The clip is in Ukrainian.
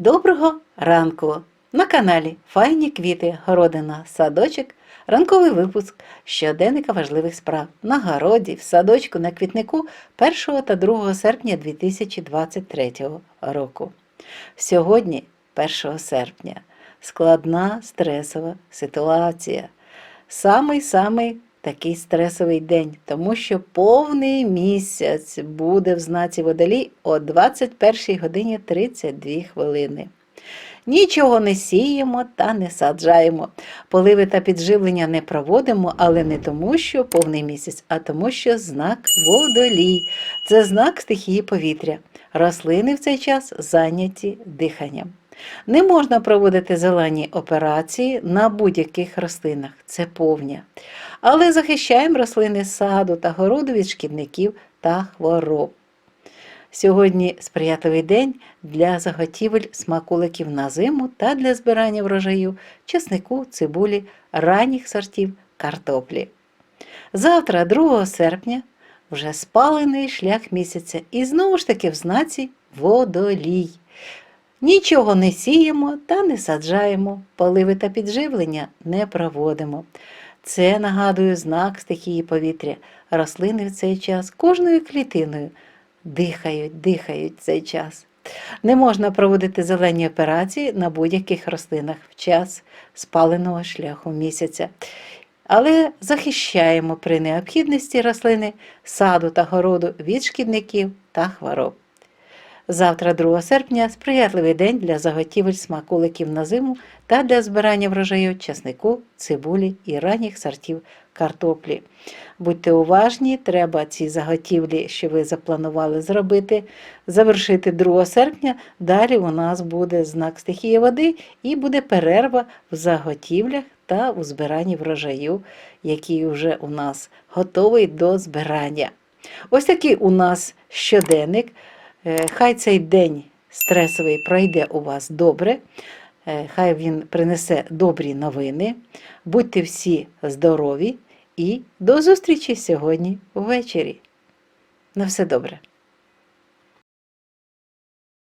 Доброго ранку! На каналі Файні квіти, городина, садочок, ранковий випуск щоденника важливих справ на городі, в садочку, на квітнику 1 та 2 серпня 2023 року. Сьогодні, 1 серпня, складна стресова ситуація. Самий-самий такий стресовий день, тому що повний місяць буде в знаці водолій о 21 годині 32 хвилини. Нічого не сіємо та не саджаємо. Поливи та підживлення не проводимо, але не тому, що повний місяць, а тому, що знак водолій. Це знак стихії повітря. Рослини в цей час зайняті диханням. Не можна проводити зелені операції на будь-яких рослинах, це повня. Але захищаємо рослини саду та городу від шкідників та хвороб. Сьогодні сприятливий день для заготівель смаколиків на зиму та для збирання врожаю чеснику, цибулі, ранніх сортів картоплі. Завтра, 2 серпня, вже спалений шлях місяця і знову ж таки в знаці водолій. Нічого не сіємо та не саджаємо, поливи та підживлення не проводимо. Це нагадує знак стихії повітря. Рослини в цей час кожною клітиною дихають, дихають в цей час. Не можна проводити зелені операції на будь-яких рослинах в час спаленого шляху місяця. Але захищаємо при необхідності рослини саду та городу від шкідників та хвороб. Завтра, 2 серпня, сприятливий день для заготівель смаколиків на зиму та для збирання врожаю часнику, цибулі і ранніх сортів картоплі. Будьте уважні, треба ці заготівлі, що ви запланували зробити, завершити 2 серпня. Далі у нас буде знак стихії води і буде перерва в заготівлях та у збиранні врожаю, який вже у нас готовий до збирання. Ось такий у нас щоденник. Е, Хай цей день стресовий пройде у вас добре, е, хай він принесе добрі новини. Будьте всі здорові і до зустрічі сьогодні ввечері. На все добре.